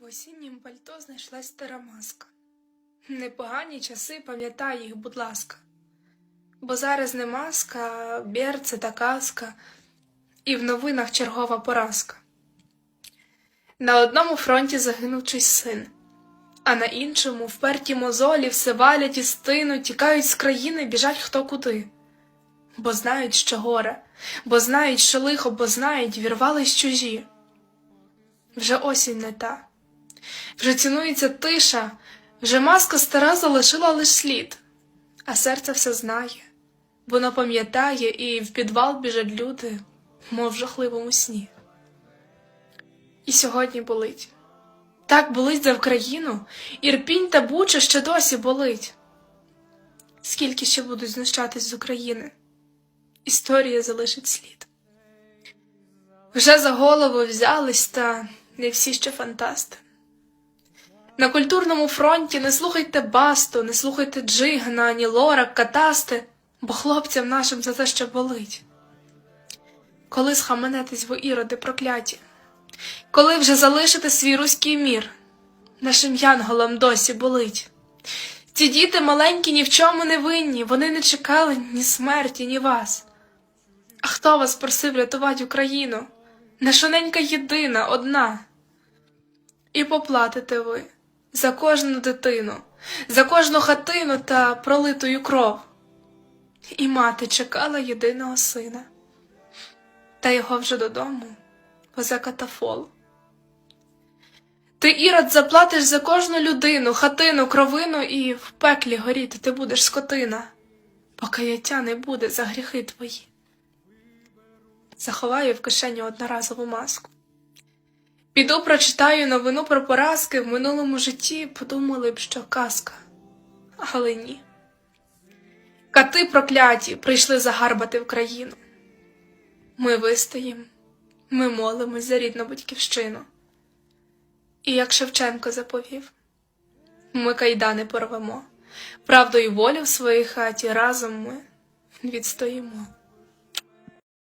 В осіннім пальто знайшлась стара маска. Непогані часи, пам'ятай їх, будь ласка. Бо зараз не маска, берце та казка, і в новинах чергова поразка. На одному фронті загинув чийсь син, а на іншому вперті мозолі все валять і стинуть, тікають з країни, біжать хто куди. Бо знають, що горе, бо знають, що лихо, бо знають, вірвались чужі. Вже осінь не та, вже цінується тиша, вже маска стара залишила лиш слід, а серце все знає, воно пам'ятає і в підвал біжать люди, мов в жахливому сні. І сьогодні болить. Так болить за Вкраїну, Ірпінь та Буча ще досі болить. Скільки ще будуть знущатись з України? Історія залишить слід. Вже за голову взялись, та не всі ще фантасти. На культурному фронті не слухайте басту, не слухайте Джигана, ані Лора, катасти, бо хлопцям нашим за те ще болить. Коли схаменетесь ви іроди прокляті, коли вже залишите свій руський мір, нашим янголам досі болить. Ці діти маленькі ні в чому не винні, вони не чекали ні смерті, ні вас. А хто вас просив рятувати Україну? Нашоненька єдина, одна. І поплатите ви за кожну дитину, за кожну хатину та пролитою кров. І мати чекала єдиного сина, та його вже додому везе катафол. Ти, Ірод, заплатиш за кожну людину, хатину, кровину, і в пеклі горіти ти будеш скотина, покаяття не буде за гріхи твої. Заховаю в кишені одноразову маску. Піду прочитаю новину про поразки в минулому житті, подумали б, що казка. Але ні. Кати прокляті прийшли загарбати в країну. Ми вистоїм, ми молимось за рідну батьківщину. І як Шевченко заповів, ми кайдани порвемо, правду і волю в своїй хаті разом ми відстоїмо.